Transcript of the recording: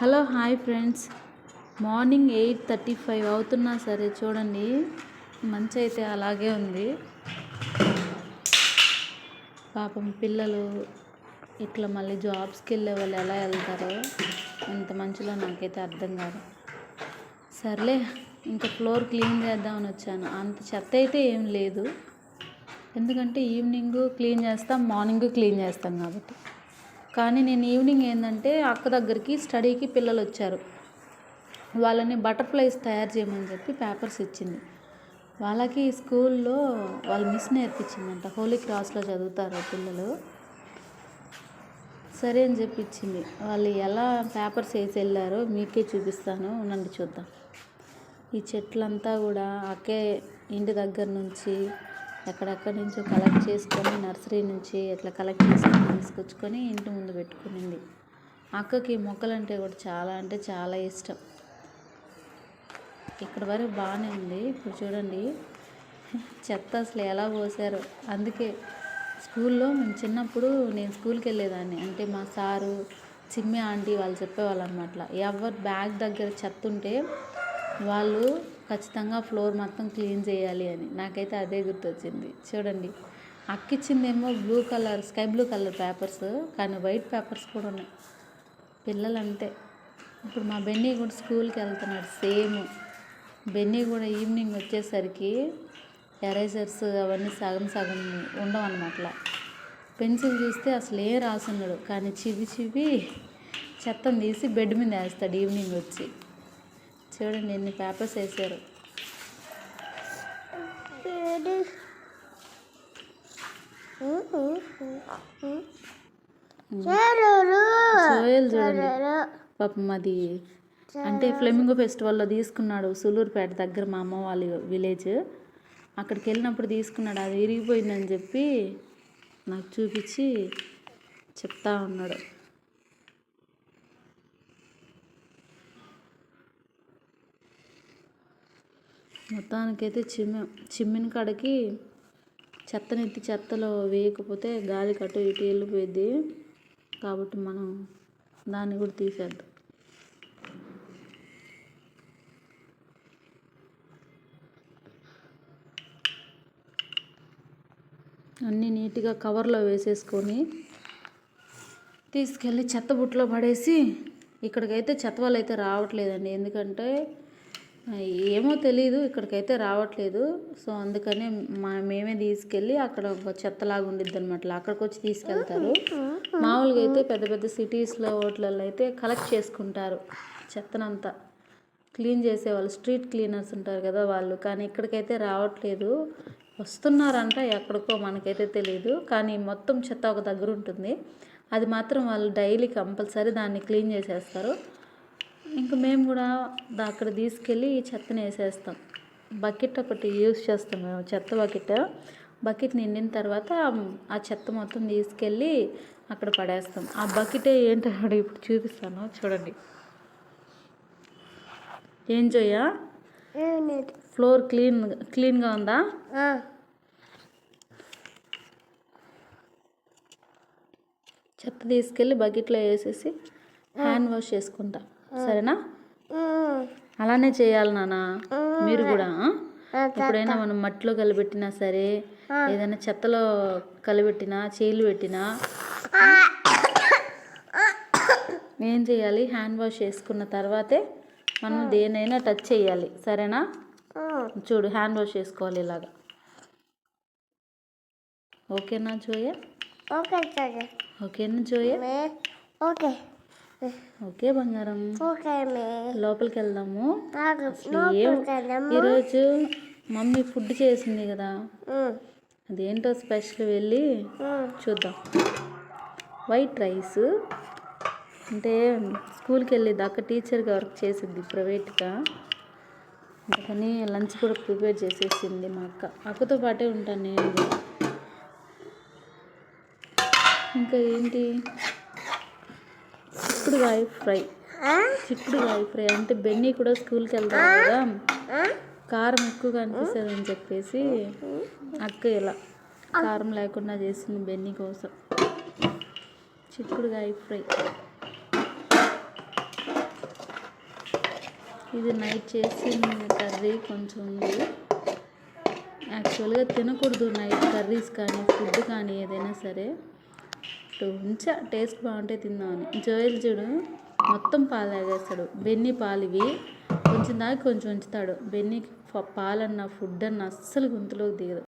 Hello hi friends. Morning eight thirty five అవుతున్నా సరే చూడండి. మంచి అయితే అలాగే ఉంది. పాపం పిల్లలు ఇట్లా మళ్ళీ జాబ్స్కి వెళ్ళే వాళ్ళు ఎలా వెళ్తారో ఇంత మంచిలో నాకైతే అర్థం కాదు. సర్లే ఇంకా ఫ్లోర్ క్లీన్ చేద్దామని వచ్చాను. అంత చెత్త అయితే ఏం లేదు. ఎందుకంటే ఈవినింగ్ క్లీన్ చేస్తాం మార్నింగ్ క్లీన్ చేస్తాం కాబట్టి. కానీ నేను ఈవినింగ్ ఏంటంటే అక్క దగ్గరికి స్టడీకి పిల్లలు వచ్చారు వాళ్ళని బటర్ఫ్లైస్ తయారు చేయమని చెప్పి పేపర్స్ ఇచ్చింది. వాళ్ళకి స్కూల్లో వాళ్ళు మిస్ నేర్పించిందంట. హోలీ క్రాస్లో చదువుతారు పిల్లలు. సరే అని చెప్పించింది. వాళ్ళు ఎలా పేపర్స్ వేసి వెళ్ళారో మీకే చూపిస్తాను. ఉండండి చూద్దాం. ఈ చెట్లంతా కూడా అక్కే ఇంటి దగ్గర నుంచి ఎక్కడెక్కడి నుంచో కలెక్ట్ చేసుకొని నర్సరీ నుంచి ఇట్లా కలెక్ట్ చేసుకొని తీసుకొచ్చుకొని ఇంటి ముందు పెట్టుకునింది. అక్కకి మొక్కలంటే కూడా చాలా అంటే చాలా ఇష్టం. ఇక్కడ వరకు బాగానే ఉంది. ఇప్పుడు చూడండి. చెత్త అసలు ఎలా పోసారు. అందుకే స్కూల్లో మేము చిన్నప్పుడు నేను స్కూల్కి వెళ్ళేదాన్ని. అంటే మా సారు చిమ్మి ఆంటీ వాళ్ళు చెప్పేవాళ్ళు అనమాట ఎవరు బ్యాగ్ దగ్గర చెత్త ఉంటే వాళ్ళు ఖచ్చితంగా ఫ్లోర్ మొత్తం క్లీన్ చేయాలి అని. నాకైతే అదే గుర్తొచ్చింది. చూడండి. అక్కిచ్చిందేమో blue colour sky blue colour papers కానీ వైట్ పేపర్స్ కూడా ఉన్నాయి. పిల్లలు అంతే ఇప్పుడు మా బెన్నీ కూడా స్కూల్కి వెళ్తున్నాడు సేమ్. బెన్నీ కూడా ఈవినింగ్ వచ్చేసరికి ఎరేజర్స్ అవన్నీ సగం సగం ఉండవు అనమాట పెన్సిల్ చూస్తే అసలు ఏం రాసున్నాడు. కానీ చివి చివి చెత్తను తీసి బెడ్ మీద వేస్తాడు ఈవినింగ్ వచ్చి. చూడండి ఎన్ని పేపర్స్ వేసారు. చూడండి. పాపం అది అంటే ఫ్లెమింగో ఫెస్టివల్లో తీసుకున్నాడు సులూరుపేట దగ్గర మా అమ్మ వాళ్ళ విలేజ్ అక్కడికి వెళ్ళినప్పుడు తీసుకున్నాడు అది విరిగిపోయిందని చెప్పి నాకు చూపించి చెప్తా ఉన్నాడు. మొత్తానికైతే చిమ్మ చిమ్మిన కాడకి చెత్తనెత్తి చెత్తలో వేయకపోతే గాలి కట్టు ఇటు వెళ్ళిపోయింది కాబట్టి మనం దాన్ని కూడా తీసేద్దాం. అన్నీ నీట్గా కవర్లో వేసేసుకొని తీసుకెళ్ళి చెత్త బుట్టలో పడేసి ఇక్కడికైతే చెత్త వాళ్ళు అయితే రావట్లేదండి. ఎందుకంటే ఏమో తెలియదు ఇక్కడికైతే రావట్లేదు. సో అందుకనే మా మేమే తీసుకెళ్ళి అక్కడ ఒక చెత్తలాగా ఉండిద్ది అనమాట అక్కడికి వచ్చి తీసుకెళ్తారు. మామూలుగా అయితే పెద్ద పెద్ద సిటీస్లో ఓట్లలో అయితే కలెక్ట్ చేసుకుంటారు చెత్తనంతా. క్లీన్ చేసేవాళ్ళు స్ట్రీట్ క్లీనర్స్ ఉంటారు కదా వాళ్ళు. కానీ ఇక్కడికైతే రావట్లేదు. వస్తున్నారంట ఎక్కడికో మనకైతే తెలియదు కానీ మొత్తం చెత్త ఒక దగ్గర ఉంటుంది. అది మాత్రం వాళ్ళు డైలీ కంపల్సరీ దాన్ని క్లీన్ చేసేస్తారు. ఇంకా మేము కూడా అక్కడ తీసుకెళ్ళి ఈ చెత్తని వేసేస్తాం. బకెట్ ఒకటి యూస్ చేస్తాం మేము చెత్త బకెట్. బకెట్ నిండిన తర్వాత ఆ చెత్త మొత్తం తీసుకెళ్ళి అక్కడ పడేస్తాం. ఆ బకెటే ఏంటో కూడా ఇప్పుడు చూపిస్తాను చూడండి. ఏం చేయా ఫ్లోర్ క్లీన్ క్లీన్గా ఉందా? చెత్త తీసుకెళ్ళి బకెట్లో వేసేసి హ్యాండ్ వాష్ చేసుకుంటా. సరేనా? అలానే చేయాలి నాన్న. మీరు కూడా? ఎప్పుడైనా మనం మట్టిలో కలిపెట్టినా సరే ఏదైనా చెత్తలో కలిపెట్టినా చీలు పెట్టినా ఏం చేయాలి? హ్యాండ్ వాష్ చేసుకున్న తర్వాతే మనం దేనైనా టచ్ చేయాలి. సరేనా? చూడు హ్యాండ్ వాష్ చేసుకోవాలి ఇలాగా. ఓకేనా జోయ? ఓకే ఓకేనా జోయ? ఓకే. ఓకే బంగారం. లోపలికి వెళ్దాము? ఈరోజు మమ్మీ ఫుడ్ చేసింది కదా. అదేంటో స్పెషల్ వెళ్ళి చూద్దాం. White rice. అంటే స్కూల్కి వెళ్ళేది అక్క టీచర్గా వర్క్ చేసింది ప్రైవేట్గా. అందుకని లంచ్ కూడా ప్రిపేర్ చేసేసింది మా అక్క. అక్కతో పాటే ఉంటాను నేను. ఇంకా ఏంటి? చిక్కుడుకాయ ఫ్రై. చిక్కుడుకాయ ఫ్రై. అంటే బెన్నీ కూడా స్కూల్కి వెళ్తారు కదా. కారం ఎక్కువగా అనిపిస్తుంది అని చెప్పేసి అక్క ఇలా కారం లేకుండా చేసింది బెన్నీ కోసం. చిక్కుడుకాయ ఫ్రై. ఇది నైట్ చేసిన కర్రీ కొంచెం ఉంది. యాక్చువల్గా తినకూడదు నైట్ కర్రీస్ కానీ ఫుడ్ కానీ ఏదైనా సరే. ఉంచా టేస్ట్ బాగుంటే తిందామని జోయల్ చూడు మొత్తం పాలు తాగేస్తాడు. బెన్ని పాలు ఇవి. కొంచెం దాకా కొంచెం ఉంచుతాడు. బెన్నీకి పాలన్న ఫుడ్ అన్న అస్సలు గొంతులోకి దిగదు.